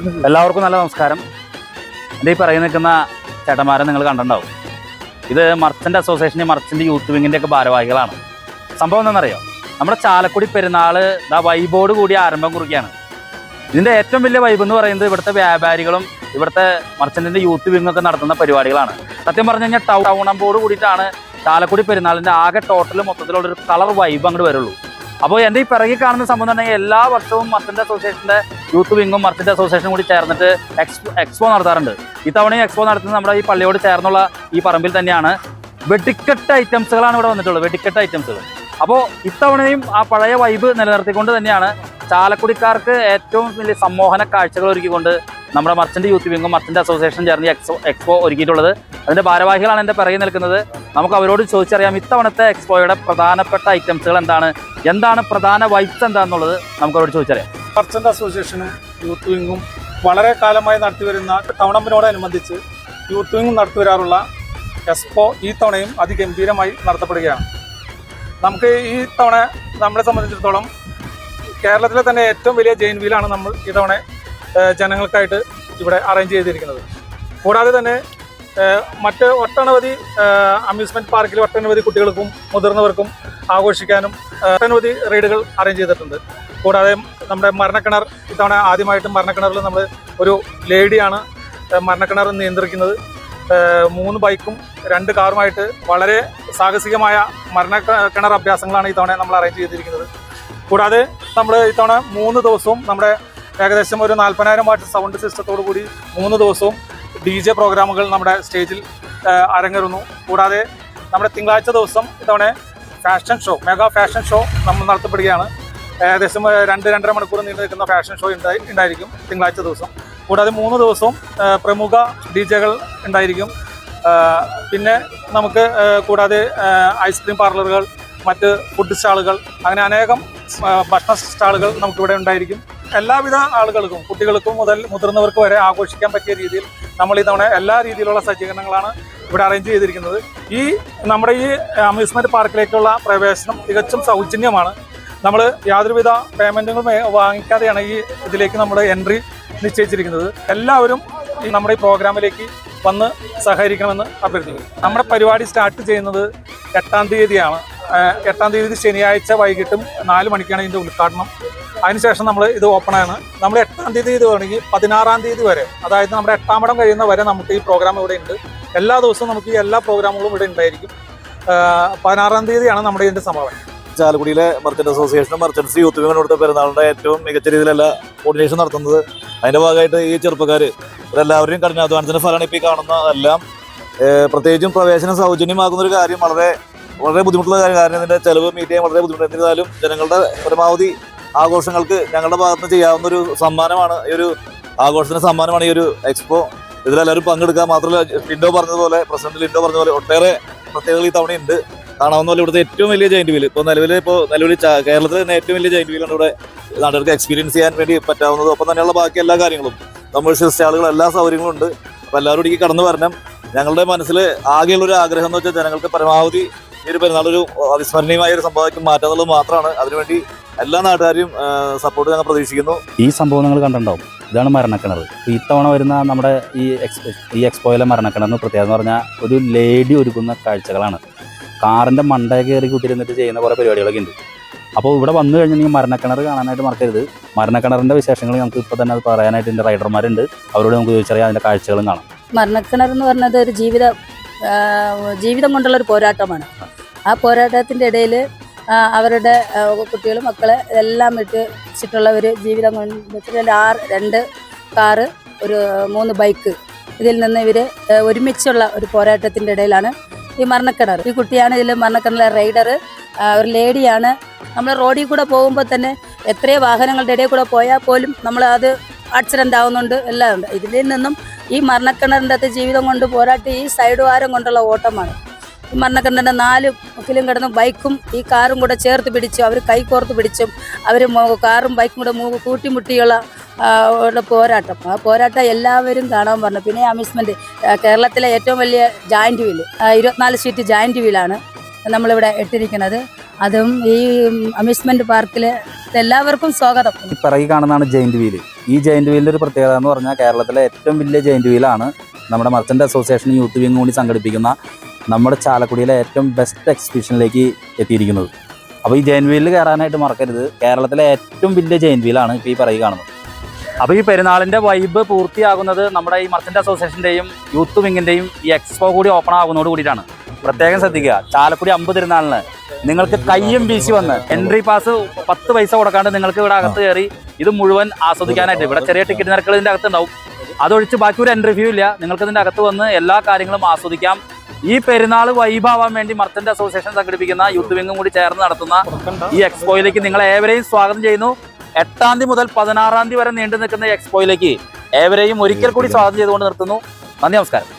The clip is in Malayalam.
എല്ലാവർക്കും നല്ല നമസ്കാരം. എന്റെ ഈ പറയുന്ന നിൽക്കുന്ന ചേട്ടന്മാരെ നിങ്ങൾ കണ്ടിട്ടുണ്ടാവും. ഇത് മർച്ചന്റ് അസോസിയേഷന്റെ മർച്ചന്റ് യൂത്ത് വിങ്ങിന്റെ ഒക്കെ ഭാരവാഹികളാണ്. സംഭവം എന്താണെന്നറിയോ? നമ്മുടെ ചാലക്കുടി പെരുന്നാൾ ഇതാ വൈബോട് കൂടി ആരംഭം കുറിക്കുകയാണ്. ഇതിന്റെ ഏറ്റവും വലിയ വൈബ് എന്ന് പറയുന്നത് ഇവിടുത്തെ വ്യാപാരികളും ഇവിടുത്തെ മർച്ചന്റിന്റെ യൂത്ത് വിങ്ങൊക്കെ നടത്തുന്ന പരിപാടികളാണ്. സത്യം പറഞ്ഞു കഴിഞ്ഞാൽ ടൗൺ അമ്പോട് കൂടിയിട്ടാണ് ചാലക്കുടി പെരുന്നാളിന്റെ ആകെ ടോട്ടൽ മൊത്തത്തിലുള്ള ഒരു കളർ വൈബ് അങ്ങോട്ട് വരുള്ളൂ. അപ്പോൾ എന്റെ ഈ പിറകിൽ കാണുന്ന സംഭവം തന്നെ എല്ലാ വർഷവും മർച്ചന്റ് അസോസിയേഷന്റെ യൂത്ത് വിങ്ങും മർച്ചന്റ് അസോസിയേഷനും കൂടി ചേർന്നിട്ട് എക്സ്പോ എക്സ്പോ നടത്താറുണ്ട്. ഇത്തവണയും എക്സ്പോ നടത്തുന്നത് നമ്മുടെ ഈ പള്ളിയോട് ചേർന്നുള്ള ഈ പറമ്പിൽ തന്നെയാണ്. വെടിക്കെട്ട് ഐറ്റംസുകളാണ് ഇവിടെ വന്നിട്ടുള്ളത്. വെടിക്കെട്ട് ഐറ്റംസുകൾ. അപ്പോൾ ഇത്തവണയും ആ പഴയ വൈബ് നിലനിർത്തിക്കൊണ്ട് തന്നെയാണ് ചാലക്കുടിക്കാർക്ക് ഏറ്റവും വലിയ സമ്മോഹന കാഴ്ചകൾ ഒരുക്കിക്കൊണ്ട് നമ്മുടെ മർച്ചന്റ് യൂത്ത് വിങ്ങും മർച്ചന്റ് അസോസിയേഷൻ ചേർന്ന് എക്സോ എക്സ്പോ ഒരുക്കിയിട്ടുള്ളത്. അതിന്റെ ഭാരവാഹികളാണ് എന്റെ പിറകെ നിൽക്കുന്നത്. നമുക്ക് അവരോട് ചോദിച്ചറിയാം ഇത്തവണത്തെ എക്സ്പോയുടെ പ്രധാനപ്പെട്ട ഐറ്റംസുകൾ എന്താണ്? എന്താണ് പ്രധാന വൈബ്സ് എന്താണെന്നുള്ളത് നമുക്ക് അവരോട് ചോദിച്ചറിയാം. മർച്ചന്റ് അസോസിയേഷനും യൂത്ത് വിങ്ങും വളരെ കാലമായി നടത്തിവരുന്ന ടൗണമ്പിനോടനുബന്ധിച്ച് യൂത്ത് വിങ്ങും നടത്തിവരാറുള്ള എക്സ്പോ ഈ തവണയും അതിഗംഭീരമായി നടത്തപ്പെടുകയാണ്. നമുക്ക് ഈ തവണ നമ്മളെ സംബന്ധിച്ചിടത്തോളം കേരളത്തിലെ തന്നെ ഏറ്റവും വലിയ ജെയിൻ വീലാണ് നമ്മൾ ഇതവണ ജനങ്ങൾക്കായിട്ട് ഇവിടെ അറേഞ്ച് ചെയ്തിരിക്കുന്നത്. കൂടാതെ തന്നെ മറ്റ് ഒട്ടനവധി അമ്യൂസ്മെന്റ് പാർക്കിൽ ഒട്ടനവധി കുട്ടികൾക്കും മുതിർന്നവർക്കും ആഘോഷിക്കാനും ഒട്ടനവധി റൈഡുകൾ അറേഞ്ച് ചെയ്തിട്ടുണ്ട്. കൂടാതെ നമ്മുടെ മരണക്കിണർ ഇത്തവണ ആദ്യമായിട്ട് മരണക്കിണറിൽ നമ്മൾ ഒരു ലേഡിയാണ് മരണക്കിണർ നിയന്ത്രിക്കുന്നത്. മൂന്ന് ബൈക്കും രണ്ട് കാറുമായിട്ട് വളരെ സാഹസികമായ മരണക്കിണർ അഭ്യാസങ്ങളാണ് ഇത്തവണ നമ്മൾ അറേഞ്ച് ചെയ്തിരിക്കുന്നത്. കൂടാതെ നമ്മൾ ഇത്തവണ മൂന്ന് ദിവസവും നമ്മുടെ ഏകദേശം ഒരു നാൽപ്പതിനായിരം വാട്ട് സൗണ്ട് സിസ്റ്റത്തോടു കൂടി മൂന്ന് ദിവസവും ഡി ജെ പ്രോഗ്രാമുകൾ നമ്മുടെ സ്റ്റേജിൽ അരങ്ങേറുന്നു. കൂടാതെ നമ്മുടെ തിങ്കളാഴ്ച ദിവസം ഇത്തവണ fashion show mega fashion show നമ്മൾ നടത്തപ്പെടുകയാണ്. ഏകദേശം രണ്ട് രണ്ടര മണിക്കൂർ നീണ്ടു നിൽക്കുന്ന ഫാഷൻ ഷോ ഉണ്ടായി ഉണ്ടായിരിക്കും തിങ്കളാഴ്ച ദിവസം. കൂടാതെ മൂന്ന് ദിവസവും പ്രമുഖ ഡി ജെകൾ ഉണ്ടായിരിക്കും. പിന്നെ നമുക്ക് കൂടാതെ ഐസ്ക്രീം പാർലറുകൾ മറ്റ് ഫുഡ് സ്റ്റാളുകൾ അങ്ങനെ അനേകം ഭക്ഷണ സ്റ്റാളുകൾ നമുക്കിവിടെ ഉണ്ടായിരിക്കും. എല്ലാവിധ ആളുകൾക്കും കുട്ടികൾക്കും മുതൽ മുതിർന്നവർക്ക് വരെ ആഘോഷിക്കാൻ പറ്റിയ രീതിയിൽ നമ്മൾ ഇത്തവണ എല്ലാ രീതിയിലുള്ള സജ്ജീകരണങ്ങളാണ് ഇവിടെ അറേഞ്ച് ചെയ്തിരിക്കുന്നത്. ഈ നമ്മുടെ ഈ അമ്യൂസ്മെന്റ് പാർക്കിലേക്കുള്ള പ്രവേശനം തികച്ചും സൗജന്യമാണ്. നമ്മൾ യാതൊരുവിധ പേയ്മെന്റുകളും വാങ്ങിക്കാതെയാണ് ഈ ഇതിലേക്ക് നമ്മൾ എൻട്രി നിശ്ചയിച്ചിരിക്കുന്നത്. എല്ലാവരും ഈ നമ്മുടെ ഈ പ്രോഗ്രാമിലേക്ക് വന്ന് സഹകരിക്കണമെന്ന് അഭ്യർത്ഥിക്കുന്നു. നമ്മുടെ പരിപാടി സ്റ്റാർട്ട് ചെയ്യുന്നത് എട്ടാം തീയതിയാണ്. എട്ടാം തീയതി ശനിയാഴ്ച വൈകിട്ടും നാല് മണിക്കാണ് ഇതിന്റെ ഉദ്ഘാടനം. അതിനുശേഷം നമ്മൾ ഇത് ഓപ്പൺ ആണ്. നമ്മൾ എട്ടാം തീയതി ഇത് തുടങ്ങി പതിനാറാം തീയതി വരെ അതായത് നമ്മുടെ എട്ടാം പടം കഴിയുന്ന വരെ നമുക്ക് ഈ പ്രോഗ്രാം ഇവിടെ ഉണ്ട്. എല്ലാ ദിവസവും നമുക്ക് ഈ എല്ലാ പ്രോഗ്രാമുകളും ഇവിടെ ഉണ്ടായിരിക്കും. പതിനാറാം തീയതിയാണ് നമ്മുടെ ഇതിന്റെ സമാപനം ചാലക്കുടിയിലെ മർച്ചന്റ് അസോസിയേഷനും മർച്ചൻസ് യൂത്ത് വിങ്ങിനും കൊടുത്ത പെരുന്നാളിന്റെ ഏറ്റവും മികച്ച രീതിയിലല്ല കോർഡിനേഷൻ നടത്തുന്നത്. അതിന്റെ ഭാഗമായിട്ട് ഈ ചെറുപ്പക്കാർ ഇവരെല്ലാവരുടെയും കഠിനാധ്വാനത്തിന്റെ ഫലമാണ് ഇപ്പോൾ ഈ കാണുന്നതെല്ലാം പ്രത്യേകിച്ചും പ്രവേശനം സൗജന്യമാകുന്ന ഒരു കാര്യം വളരെ വളരെ ബുദ്ധിമുട്ടുള്ള കാര്യം. കാരണം ഇതിന്റെ ചിലവ് മീറ്റ് ചെയ്യാൻ വളരെ ബുദ്ധിമുട്ട്. എന്നിരുന്നാലും ജനങ്ങളുടെ പരമാവധി ആഘോഷങ്ങൾക്ക് ഞങ്ങളുടെ ഭാഗത്ത് ചെയ്യാവുന്ന ഒരു സമ്മാനമാണ്. ഈ ഒരു ആഘോഷത്തിന് സമ്മാനമാണ് ഈ ഒരു എക്സ്പോ ഇതിലെല്ലാവരും പങ്കെടുക്കുക. മാത്രമല്ല ലിൻഡോ പറഞ്ഞതുപോലെ പ്രസിഡന്റ് ലിൻഡോ പറഞ്ഞതുപോലെ ഒട്ടേറെ പ്രത്യേകതകൾ ഈ ഉണ്ട്. കാണാവുന്ന പോലെ ഇവിടുത്തെ ഏറ്റവും വലിയ ജയിന്റ് വീൽ ഇപ്പോൾ നിലവിൽ ഇപ്പോൾ നിലവിൽ കേരളത്തിലെ തന്നെ ഏറ്റവും വലിയ ജയിന്റ് വീലാണ് ഇവിടെ നാട്ടുകാർക്ക് എക്സ്പീരിയൻസ് ചെയ്യാൻ വേണ്ടി പറ്റാവുന്നത്. ഒപ്പം തന്നെയുള്ള ബാക്കി എല്ലാ കാര്യങ്ങളും. കമേഴ്ഷ്യൽ സ്റ്റാളുകൾ എല്ലാ സൗകര്യങ്ങളും ഉണ്ട്. അപ്പോൾ എല്ലാവരും ഇടയ്ക്ക് കടന്നു വരണം. ഞങ്ങളുടെ മനസ്സിൽ ആകെയുള്ളൊരു ആഗ്രഹം എന്ന് വെച്ചാൽ ജനങ്ങൾക്ക് പരമാവധി ഈ ഒരു പെരുന്നാൾ ഒരു അവിസ്മരണീയമായ ഒരു സംഭവമാക്കി മാറ്റാന്നുള്ളത് മാത്രമാണ്. അതിനുവേണ്ടി എല്ലാ നാട്ടുകാരെയും സപ്പോർട്ട് ഞങ്ങൾ പ്രതീക്ഷിക്കുന്നു. ഈ സംഭവം നിങ്ങൾ കണ്ടിട്ടുണ്ടാവും. ഇതാണ് മരണക്കിണർ. ഈ തവണ വരുന്ന നമ്മുടെ ഈ എക്സ്പോ ഈ എക്സ്പോയിലെ മരണക്കിണറിന് പ്രത്യേകത എന്ന് പറഞ്ഞാൽ ഒരു ലേഡി ഒരുക്കുന്ന കാഴ്ചകളാണ്. കാറിന്റെ മണ്ട കയറി കുത്തിരുന്നിട്ട് ചെയ്യുന്ന കുറേ പരിപാടികളൊക്കെ ഉണ്ട്. അപ്പോൾ ഇവിടെ വന്നു കഴിഞ്ഞിട്ടുണ്ടെങ്കിൽ മരണക്കിണർ കാണാനായിട്ട് മറക്കരുത്. മരണക്കിണറിന്റെ വിശേഷങ്ങൾ നമുക്ക് ഇപ്പോൾ തന്നെ അത് പറയാനായിട്ട് എന്റെ റൈഡർമാരുണ്ട്. അവരോട് നമുക്ക് ചോദിച്ചറിയാം അതിന്റെ കാഴ്ചകളും കാണാം. മരണക്കിണർ എന്ന് പറഞ്ഞത് ഒരു ജീവിത ജീവിതം കൊണ്ടുള്ള ഒരു പോരാട്ടമാണ്. ആ പോരാട്ടത്തിന്റെ ഇടയിൽ അവരുടെ കുട്ടികളും മക്കളെ എല്ലാം വിട്ട് വെച്ചിട്ടുള്ള ഒരു ജീവിതം കൊണ്ട് ആറ് രണ്ട് കാറ് ഒരു മൂന്ന് ബൈക്ക് ഇതിൽ നിന്ന് ഇവർ ഒരുമിച്ചുള്ള ഒരു പോരാട്ടത്തിന്റെ ഇടയിലാണ് ഈ മരണക്കിണർ. ഈ കുട്ടിയാണ് ഇതിൽ മരണക്കിണറിലെ റൈഡർ ഒരു ലേഡിയാണ്. നമ്മൾ റോഡിൽ കൂടെ പോകുമ്പോൾ തന്നെ എത്രയോ വാഹനങ്ങളുടെ ഇടയിൽ കൂടെ പോയാൽ പോലും നമ്മൾ അത് ആക്സിഡന്റ് ആവുന്നുണ്ട് എല്ലാം ഉണ്ട്. ഇതിൽ നിന്നും ഈ മരണക്കിണറിന്റെ അകത്ത് ജീവിതം കൊണ്ട് പോരാട്ടി ഈ സൈഡ് വാരം കൊണ്ടുള്ള ഓട്ടമാണ്. മരണക്കിണറിന്റെ നാല് മുക്കിലും കിടന്ന് ബൈക്കും ഈ കാറും കൂടെ ചേർത്ത് പിടിച്ചു. അവർ കൈകോർത്ത് പിടിച്ചും. അവർ കാറും ബൈക്കും കൂടെ മൂക്ക് കൂട്ടിമുട്ടിയുള്ള പോരാട്ടം. ആ പോരാട്ടം എല്ലാവരും കാണാൻ പറഞ്ഞു. പിന്നെ അമ്യൂസ്മെന്റ് കേരളത്തിലെ ഏറ്റവും വലിയ ജോയിന്റ് വീൽ ഇരുപത്തിനാല് സീറ്റ് ജോയിന്റ് വീലാണ് നമ്മളിവിടെ ഇട്ടിരിക്കുന്നത്. അതും ഈ അമ്യൂസ്മെന്റ് പാർക്കിൽ എല്ലാവർക്കും സ്വാഗതം. പിറകി കാണുന്നതാണ് ജയിന്റ് വീൽ. ഈ ജയിന്റ് വീലിന്റെ ഒരു പ്രത്യേകത എന്ന് പറഞ്ഞാൽ കേരളത്തിലെ ഏറ്റവും വലിയ ജയിന്റ് വീലാണ് നമ്മുടെ മർച്ചന്റ് അസോസിയേഷൻ യൂത്ത് വിങ് കൂടി സംഘടിപ്പിക്കുന്ന നമ്മുടെ ചാലക്കുടിയിലെ ഏറ്റവും ബെസ്റ്റ് എക്സിബിഷനിലേക്ക് എത്തിയിരിക്കുന്നത്. അപ്പോൾ ഈ ജയൻവീലിൽ വീലിൽ കയറാനായിട്ട് മറക്കരുത്. കേരളത്തിലെ ഏറ്റവും വലിയ ജയൻവീലാണ് വീലാണ് ഇപ്പോൾ ഈ പറയുക കാണുന്നത്. അപ്പോൾ ഈ പെരുന്നാളിന്റെ വൈബ് പൂർത്തിയാകുന്നത് നമ്മുടെ ഈ മർച്ചന്റ് അസോസിയേഷന്റെയും യൂത്ത് വിങ്ങിന്റെയും ഈ എക്സ്പോ കൂടി ഓപ്പൺ ആകുന്നതോട് കൂടിയിട്ടാണ്. പ്രത്യേകം ശ്രദ്ധിക്കുക. ചാലക്കുടി അമ്പത് തിരുനാളിന് നിങ്ങൾക്ക് കയ്യും വീശി വന്ന് എൻട്രി പാസ് പത്ത് പൈസ കൊടുക്കാണ്ട് നിങ്ങൾക്ക് ഇവിടെ അകത്ത് കയറി ഇത് മുഴുവൻ ആസ്വദിക്കാനായിട്ട്. ഇവിടെ ചെറിയ ടിക്കറ്റ് നിരക്കുകൾ ഇതിന്റെ അകത്ത് ഉണ്ടാവും. അതൊഴിച്ച് ബാക്കി ഒരു എൻട്രി ഫ്യൂ ഇല്ല. നിങ്ങൾക്ക് ഇതിന്റെ അകത്ത് വന്ന് എല്ലാ കാര്യങ്ങളും ആസ്വദിക്കാം. ഈ പെരുന്നാൾ വൈബാവാൻ വേണ്ടി മർച്ചന്റ് അസോസിയേഷൻ സംഘടിപ്പിക്കുന്ന യൂത്ത് വിങ്ങും കൂടി ചേർന്ന് നടത്തുന്ന ഈ എക്സ്പോയിലേക്ക് നിങ്ങൾ ഏവരെയും സ്വാഗതം ചെയ്യുന്നു. എട്ടാം തീയതി മുതൽ പതിനാറാം തീയതി വരെ നീണ്ടു നിൽക്കുന്ന എക്സ്പോയിലേക്ക് ഏവരെയും ഒരിക്കൽ കൂടി സ്വാഗതം ചെയ്തുകൊണ്ട് നിർത്തുന്നു. നന്ദി നമസ്കാരം.